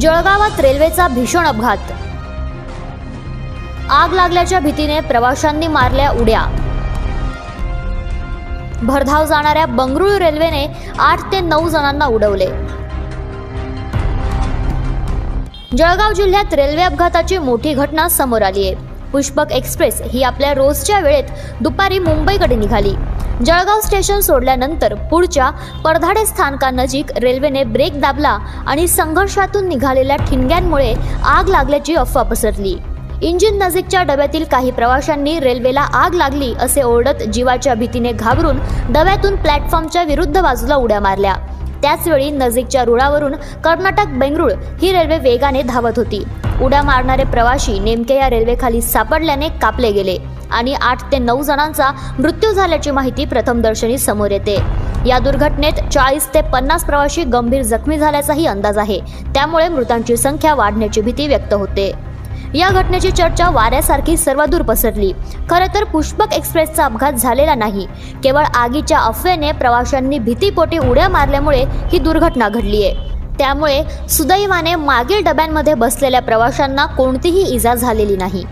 जळगावात रेल्वेचा भीषण अपघात. आग लागल्याच्या भीतीने प्रवाशांनी मारल्या उड्या. भरधाव जाणाऱ्या बंगळुरू रेल्वेने आठ ते नऊ जणांना उडवले. जळगाव जिल्ह्यात रेल्वे अपघाताची मोठी घटना समोर आली आहे पुष्पक एक्सप्रेस ही आपल्या रोजच्या वेळेत दुपारी मुंबईकडे निघाली. जळगाव स्टेशन सोडल्यानंतर पुढच्या परधाडे स्थानकानजीक रेल्वेने ब्रेक दाबला आणि संघर्षातून निघालेल्या ठिणग्यांमुळे आग लागल्याची अफवा पसरली. इंजिन नजीकच्या डब्यातील काही प्रवाशांनी रेल्वेला आग लागली असे ओरडत जीवाच्या भीतीने घाबरून डब्यातून प्लॅटफॉर्मच्या विरुद्ध बाजूला उड्या मारल्या. त्याचवेळी नजीकच्या रुळावरून कर्नाटक बेंगळूर ही रेल्वे वेगाने धावत होती. उड्या मारणारे प्रवाशी नेमके या रेल्वेखाली सापडल्याने कापले गेले. आणि आठ ते नऊ जणांचा मृत्यू झाल्याची माहिती प्रथमदर्शनी समोर येते. या दुर्घटनेत चाळीस ते पन्नास प्रवाशी गंभीर जखमी झाल्याचाही अंदाज आहे. त्यामुळे मृतांची संख्या वाढण्याची भीती व्यक्त होते. या घटनेची चर्चा वाऱ्यासारखी सर्वदूर पसरली. खरं तर पुष्पक एक्सप्रेसचा अपघात झालेला नाही. केवळ आगीच्या अफवेने प्रवाशांनी भीतीपोटी उड्या मारल्यामुळे ही दुर्घटना घडली आहे त्यामुळे सुदैवाने मागील डब्यांमध्ये बसलेल्या प्रवाशांना कोणतीही इजा झालेली नाही.